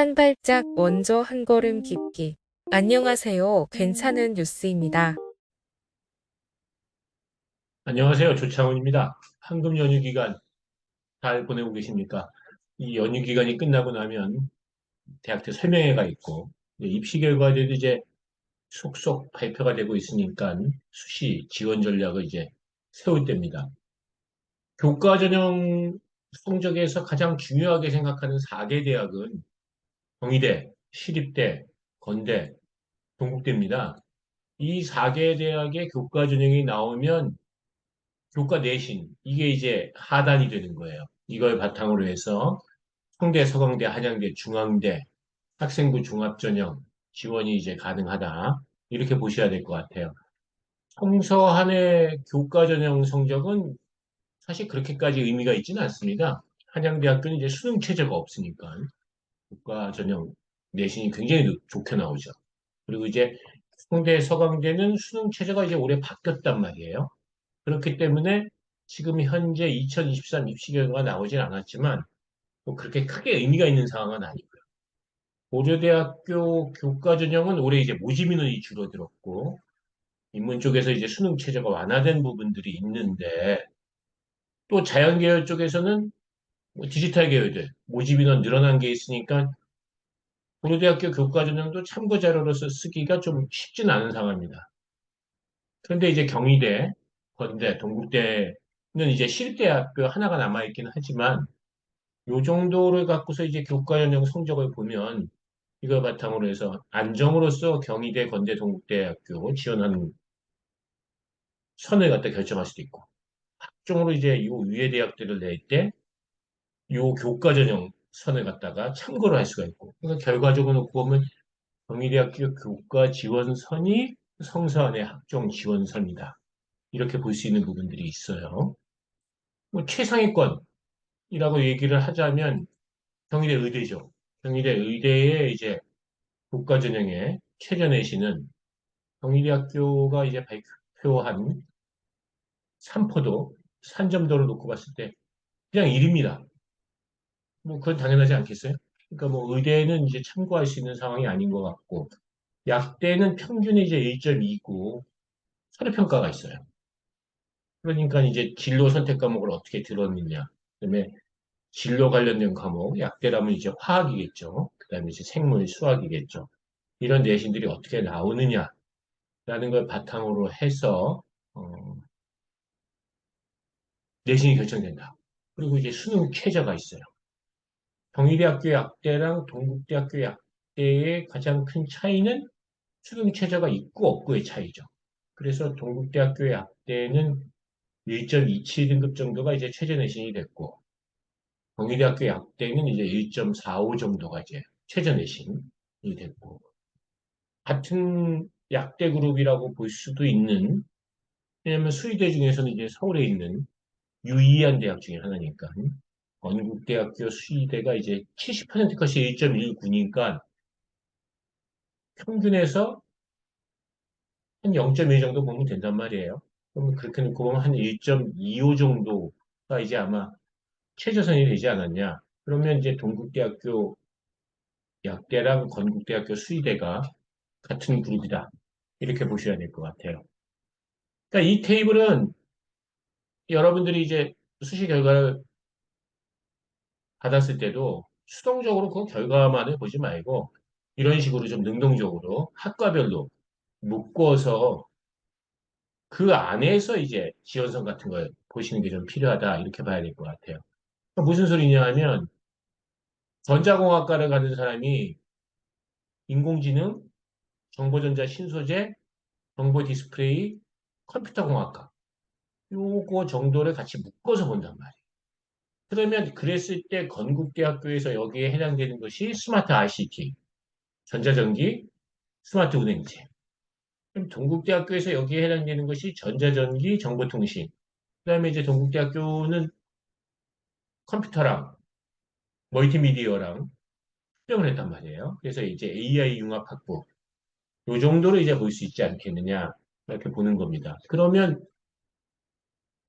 한 발짝 먼저 한 걸음 깊게. 안녕하세요. 괜찮은 뉴스입니다. 안녕하세요. 조창훈입니다. 황금 연휴 기간 잘 보내고 계십니까? 이 연휴 기간이 끝나고 나면 대학교 설명회가 있고 입시 결과들도 이제 속속 발표가 되고 있으니까 수시 지원 전략을 이제 세울 때입니다. 교과 전형 성적에서 가장 중요하게 생각하는 4개 대학은 경희대, 시립대, 건대, 동국대입니다. 이 4개 대학의 교과 전형이 나오면 교과 내신, 이게 이제 하단이 되는 거예요. 이걸 바탕으로 해서 성대, 서강대, 한양대, 중앙대, 학생부 종합전형 지원이 이제 가능하다. 이렇게 보셔야 될 것 같아요. 성서 한해 교과 전형 성적은 사실 그렇게까지 의미가 있지는 않습니다. 한양대학교는 이제 수능 체제가 없으니까 교과 전형 내신이 굉장히 좋게 나오죠. 그리고 이제 성대, 서강대는 수능 체제가 이제 올해 바뀌었단 말이에요. 그렇기 때문에 지금 현재 2023 입시 결과가 나오진 않았지만 뭐 그렇게 크게 의미가 있는 상황은 아니고요. 고려대학교 교과 전형은 올해 이제 모집 인원이 줄어들었고 인문 쪽에서 이제 수능 체제가 완화된 부분들이 있는데 또 자연계열 쪽에서는 뭐 디지털 계열들 모집 인원 늘어난 게 있으니까 고려대학교 교과 전형도 참고 자료로서 쓰기가 좀 쉽지는 않은 상황입니다. 그런데 이제 경희대, 건대, 동국대는 이제 실대학교 하나가 남아있긴 하지만 요 정도를 갖고서 이제 교과 전형 성적을 보면 이걸 바탕으로 해서 안정으로서 경희대, 건대, 동국대학교 지원하는 선을 갖다 결정할 수도 있고 학종으로 이제 요 위에 대학들을 낼 때 요 교과 전형 선을 갖다가 참고를 할 수가 있고 그러니까 결과적으로 놓고 보면 경희대학교 교과 지원선이 성서안의 학종 지원선이다. 이렇게 볼 수 있는 부분들이 있어요. 뭐 최상위권이라고 얘기를 하자면 경희대 의대죠. 경희대 의대의 이제 교과 최저 내신은 경희대학교가 이제 발표한 3포도 산점도를 놓고 봤을 때 그냥 1입니다. 뭐 그건 당연하지 않겠어요? 그러니까 뭐 의대는 이제 참고할 수 있는 상황이 아닌 것 같고 약대는 평균이 이제 1.2고 서류평가가 있어요. 그러니까 이제 진로 선택 과목을 어떻게 들었느냐. 그다음에 진로 관련된 과목, 약대라면 이제 화학이겠죠. 그다음에 이제 생물, 수학이겠죠. 이런 내신들이 어떻게 나오느냐라는 걸 바탕으로 해서 어, 내신이 결정된다. 그리고 이제 수능 최저가 있어요. 경희대학교 약대랑 동국대학교 약대의 가장 큰 차이는 수능 최저가 있고 없고의 차이죠. 그래서 동국대학교 약대는 1.27등급 정도가 이제 최저 내신이 됐고, 경희대학교 약대는 이제 1.45 정도가 이제 최저 내신이 됐고, 같은 약대 그룹이라고 볼 수도 있는, 왜냐하면 수의대 중에서는 이제 서울에 있는 유의한 대학 중에 하나니까, 건국대학교 수의대가 이제 70%컷이 1.19니까 평균에서 한 0.1 정도 보면 된단 말이에요. 그러면 그렇게 놓고 보면 한 1.25 정도가 이제 아마 최저선이 되지 않았냐. 그러면 이제 동국대학교 약대랑 건국대학교 수의대가 같은 그룹이다. 이렇게 보셔야 될 것 같아요. 그러니까 이 테이블은 여러분들이 이제 수시 결과를 받았을 때도 수동적으로 그 결과만을 보지 말고 이런 식으로 좀 능동적으로 학과별로 묶어서 그 안에서 이제 지원선 같은 걸 보시는 게 좀 필요하다 이렇게 봐야 될 것 같아요. 무슨 소리냐 하면 전자공학과를 가는 사람이 인공지능, 정보전자 신소재, 정보 디스플레이, 컴퓨터공학과 요거 정도를 같이 묶어서 본단 말이에요. 그러면 그랬을 때 건국대학교에서 여기에 해당되는 것이 스마트 ICT, 전자전기, 스마트 은행제. 그럼 동국대학교에서 여기에 해당되는 것이 전자전기, 정보통신. 그 다음에 이제 동국대학교는 컴퓨터랑 멀티미디어랑 수정을 했단 말이에요. 그래서 이제 AI 융합 학부. 요 정도로 이제 볼 수 있지 않겠느냐. 이렇게 보는 겁니다. 그러면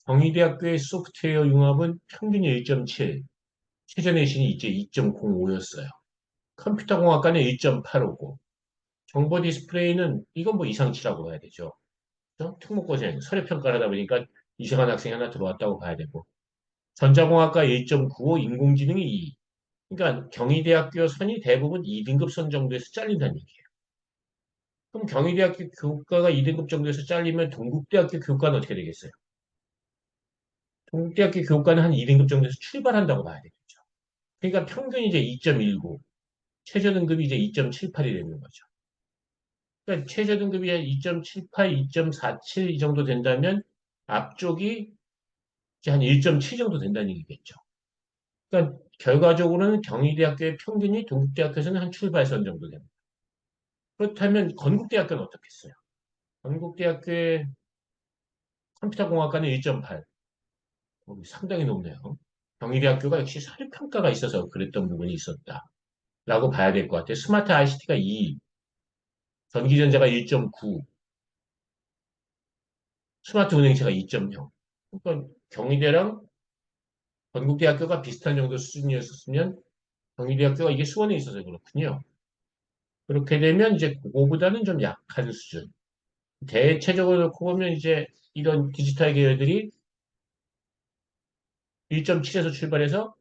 경희대학교의 소프트웨어 융합은 평균이 1.7, 최저 내신이 이제 2.05였어요. 컴퓨터공학과는 1.85고, 정보 디스플레이는 이건 뭐 이상치라고 봐야 되죠. 특목고생, 서류평가를 하다 보니까 이상한 학생이 하나 들어왔다고 봐야 되고, 전자공학과 1.95, 인공지능이 2. 그러니까 경희대학교 선이 대부분 2등급 선 정도에서 잘린다는 얘기예요. 그럼 경희대학교 교과가 2등급 정도에서 잘리면 동국대학교 교과는 어떻게 되겠어요? 동국대학교 교과는 한 2등급 정도에서 출발한다고 봐야 되겠죠. 그러니까 평균이 이제 2.19, 최저 등급이 이제 2.78이 되는 거죠. 그러니까 최저 등급이 한 2.78, 2.47 이 정도 된다면 앞쪽이 이제 한 1.7 정도 된다는 얘기겠죠. 그러니까 결과적으로는 경희대학교의 평균이 동국대학교에서는 한 출발선 정도 됩니다. 그렇다면 건국대학교는 어떻겠어요? 건국대학교의 컴퓨터공학과는 1.8. 어, 상당히 높네요. 경희대학교가 역시 사립평가가 있어서 그랬던 부분이 있었다. 라고 봐야 될 것 같아요. 스마트 ICT가 2, 전기전자가 1.9, 스마트 운행체가 2.0. 그러니까 경희대랑 건국대학교가 비슷한 정도 수준이었으면 경희대학교가 이게 수원에 있어서 그렇군요. 그렇게 되면 이제 그거보다는 좀 약한 수준. 대체적으로 놓고 보면 이제 이런 디지털 계열들이 1.7에서 출발해서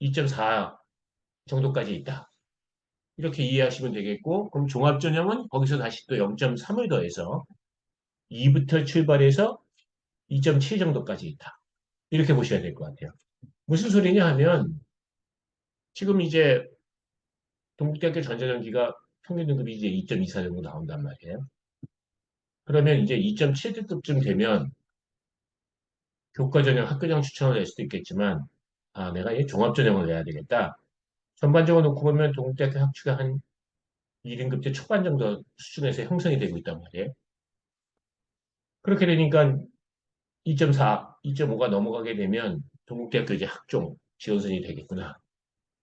2.4 정도까지 있다. 이렇게 이해하시면 되겠고, 그럼 종합전형은 거기서 다시 또 0.3을 더해서 2부터 출발해서 2.7 정도까지 있다. 이렇게 보셔야 될 것 같아요. 무슨 소리냐 하면, 지금 이제 동국대학교 전자전기가 평균 등급이 이제 2.24 정도 나온단 말이에요. 그러면 이제 2.7등급쯤 되면 교과 전형, 학교장 추천을 낼 수도 있겠지만, 아, 내가 이 종합 전형을 내야 되겠다. 전반적으로 놓고 보면 동국대학교 학추가 한 2등급대 초반 정도 수준에서 형성이 되고 있단 말이에요. 그렇게 되니까 2.4, 2.5가 넘어가게 되면 동국대학교 이제 학종 지원선이 되겠구나.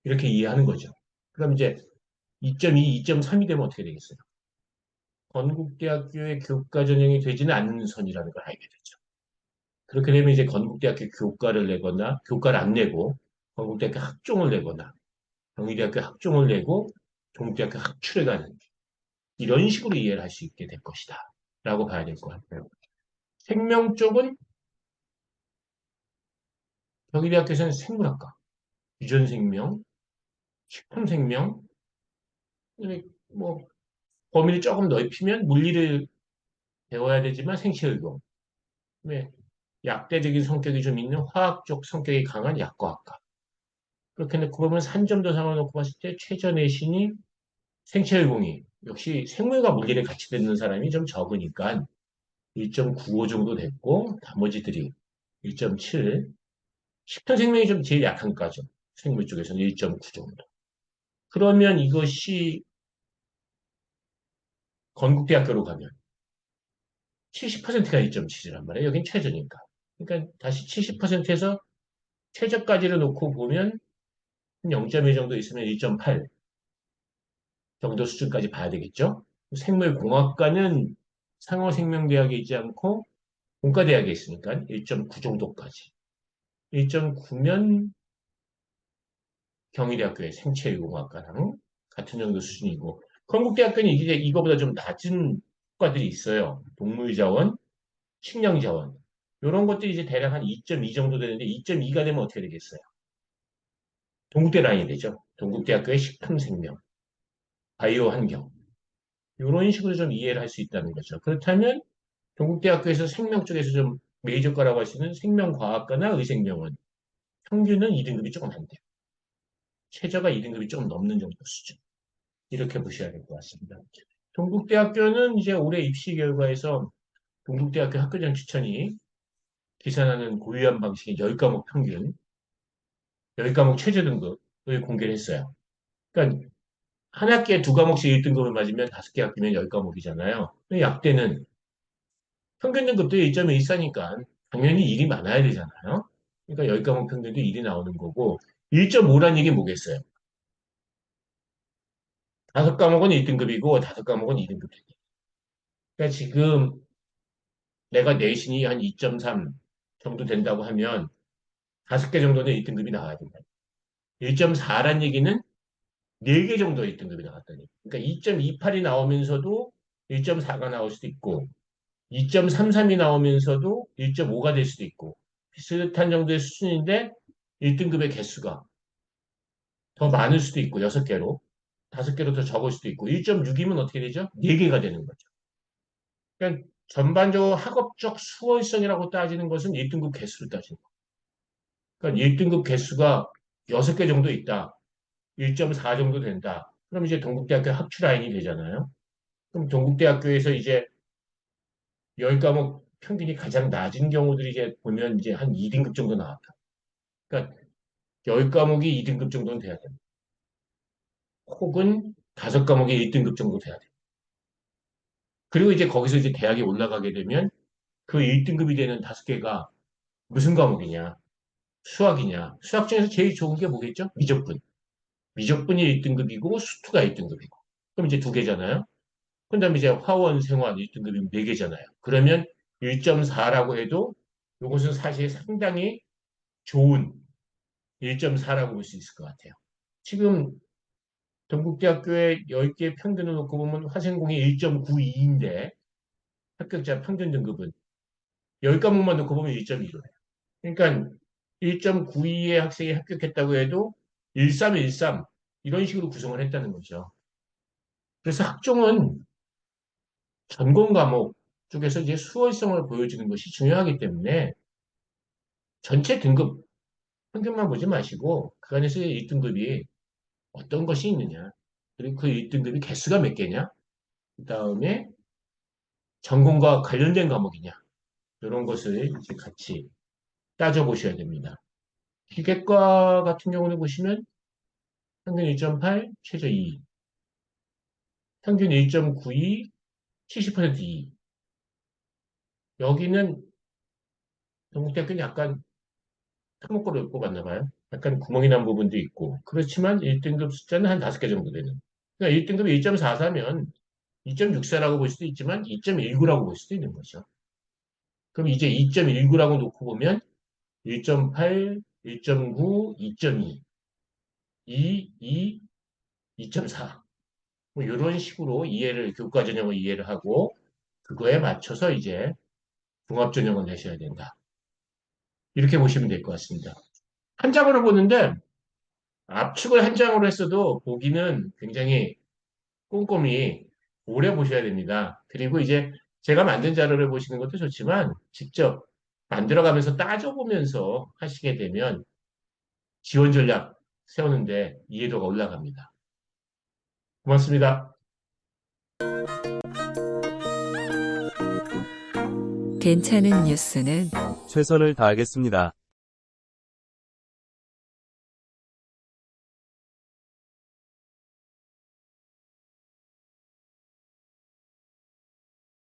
이렇게 이해하는 거죠. 그럼 이제 2.2, 2.3이 되면 어떻게 되겠어요? 건국대학교의 교과 전형이 되지는 않는 선이라는 걸 알게 되죠. 그렇게 되면 이제 건국대학교 교과를 내거나 교과를 안 내고 건국대학교 학종을 내거나 경희대학교 학종을 내고 동국대학교 학출에 가는 이런 식으로 이해를 할 수 있게 될 것이다. 라고 봐야 될 것 같아요. 생명 쪽은 경희대학교에서는 생물학과, 유전생명, 식품생명, 뭐 범위를 조금 넓히면 물리를 배워야 되지만 생체의료, 약대적인 성격이 좀 있는 화학적 성격이 강한 약과학과. 그렇게 놓고 보면 산점도 삼아놓고 봤을 때 최저 내신이 생체의공이 역시 생물과 물리를 같이 듣는 사람이 좀 적으니까 1.95 정도 됐고 나머지들이 1.7 식품생명이 좀 제일 약한 과죠. 생물 쪽에서는 1.9 정도. 그러면 이것이 건국대학교로 가면 70%가 2.7이란 말이에요. 여긴 최저니까. 그러니까 다시 70%에서 최저까지를 놓고 보면 0.1 정도 있으면 1.8 정도 수준까지 봐야 되겠죠. 생물공학과는 상호생명대학에 있지 않고 공과대학에 있으니까 1.9 정도까지. 1.9면 경희대학교의 생체공학과랑 같은 정도 수준이고 건국대학교는 이제 이거보다 좀 낮은 과들이 있어요. 동물자원, 식량자원 이런 것들이 이제 대략 한 2.2 정도 되는데 2.2가 되면 어떻게 되겠어요? 동국대 라인이 되죠. 동국대학교의 식품생명, 바이오 환경 이런 식으로 좀 이해를 할 수 있다는 거죠. 그렇다면 동국대학교에서 생명 쪽에서 좀 메이저과라고 할 수 있는 생명과학과나 의생명은 평균은 2등급이 조금 안 돼요. 최저가 2등급이 조금 넘는 정도 수준. 이렇게 보셔야 될 것 같습니다. 동국대학교는 이제 올해 입시 결과에서 동국대학교 학교장 추천이 계산하는 고유한 방식의 10과목 평균, 10과목 최저 등급을 공개를 했어요. 그러니까 한 학기에 두 과목씩 1등급을 맞으면 다섯 개 학기면 10과목이잖아요. 약대는 평균 등급도 1점이 있으니까 당연히 일이 많아야 되잖아요. 그러니까 10과목 평균도 일이 나오는 거고 1.5란 얘기 뭐겠어요? 다섯 과목은 1등급이고 다섯 과목은 2등급이에요. 그러니까 지금 내가 내신이 한 2.3 정도 된다고 하면 다섯 개 정도는 1등급이 나와야 된다. 1.4란 얘기는 4개 정도의 1등급이 나왔다니. 그러니까 2.28이 나오면서도 1.4가 나올 수도 있고, 2.33이 나오면서도 1.5가 될 수도 있고, 비슷한 정도의 수준인데 1등급의 개수가 더 많을 수도 있고, 6개로. 5개로 더 적을 수도 있고, 1.6이면 어떻게 되죠? 4개가 되는 거죠. 그러니까 전반적으로 학업적 수월성이라고 따지는 것은 1등급 개수를 따지는 거예요. 그러니까 1등급 개수가 6개 정도 있다. 1.4 정도 된다. 그럼 이제 동국대학교 학추 라인이 되잖아요. 그럼 동국대학교에서 이제 10과목 평균이 가장 낮은 경우들이 이제 보면 이제 한 2등급 정도 나왔다. 그러니까 10과목이 2등급 정도는 돼야 됩니다. 혹은 5과목이 1등급 정도 돼야 돼요. 그리고 이제 거기서 이제 대학에 올라가게 되면 그 1등급이 되는 5개가 무슨 과목이냐? 수학이냐? 수학 중에서 제일 좋은 게 뭐겠죠? 미적분. 미적분이 1등급이고 수투가 1등급이고. 그럼 이제 두 개잖아요. 그 다음에 이제 화원, 생활 1등급이면 네 개잖아요. 그러면 1.4라고 해도 이것은 사실 상당히 좋은 1.4라고 볼 수 있을 것 같아요. 지금 동국대학교의 10개 평균을 놓고 보면 화생공이 1.92인데 합격자 평균 등급은 10과목만 놓고 보면 1.2로 해요. 그러니까 1.92의 학생이 합격했다고 해도 1313 이런 식으로 구성을 했다는 거죠. 그래서 학종은 전공 과목 쪽에서 이제 수월성을 보여주는 것이 중요하기 때문에 전체 등급 평균만 보지 마시고 그 안에서의 1등급이 어떤 것이 있느냐 그리고 그 1등급이 개수가 몇 개냐 그 다음에 전공과 관련된 과목이냐 이런 것을 이제 같이 따져보셔야 됩니다. 기계과 같은 경우는 보시면 평균 1.8, 최저 2. 평균 1.92, 70% 2. 여기는 동국대학교는 약간科目를 뽑았나 봐요. 약간 구멍이 난 부분도 있고. 그렇지만 1등급 숫자는 한 5개 정도 되는. 그러니까 1등급이 2.44면 2.64라고 볼 수도 있지만 2.19라고 볼 수도 있는 거죠. 그럼 이제 2.19라고 놓고 보면 1.8, 1.9, 2.2, 2, 2, 2.4. 뭐 이런 식으로 이해를, 교과 전형을 이해를 하고 그거에 맞춰서 이제 종합 전형을 내셔야 된다. 이렇게 보시면 될 것 같습니다. 한 장으로 보는데 압축을 한 장으로 했어도 보기는 굉장히 꼼꼼히 오래 보셔야 됩니다. 그리고 이제 제가 만든 자료를 보시는 것도 좋지만 직접 만들어가면서 따져보면서 하시게 되면 지원 전략 세우는데 이해도가 올라갑니다. 고맙습니다. 괜찮은 뉴스는 최선을 다하겠습니다.